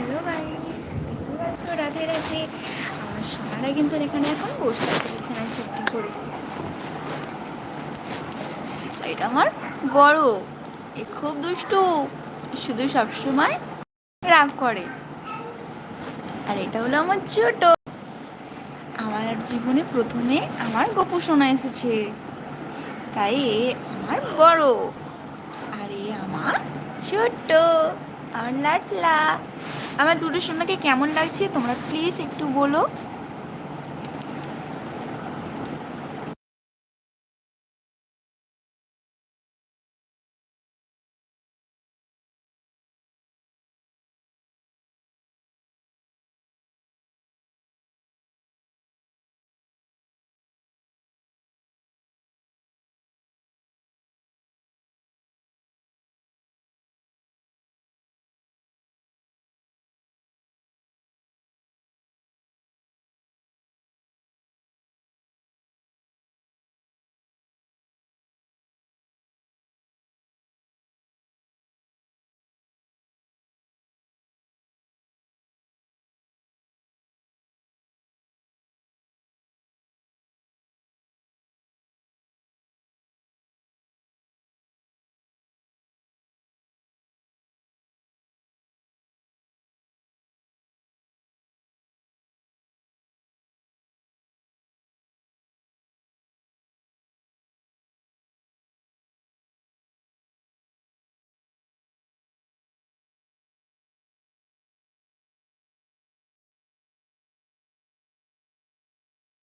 Hello ভাই দেখতে পাচ্ছ রাধে রাধে। আমার সোনারা কিন্তু এখানে এখন বসে আছে, বিছানায় ছুটি করে। এটা আমার বড়, এ খুব দুষ্টু, শুধু সবসময় রাগ করে। আর এটা হলো আমার ছোট। আমার জীবনে প্রথমে আমার গপু শোনা এসেছে। তাই এ আমার বড়, আর এ আমার ছোট। আমার লাটলা। আমার দুটো সোনাকে কেমন লাগছে তোমরা প্লিজ একটু বলো।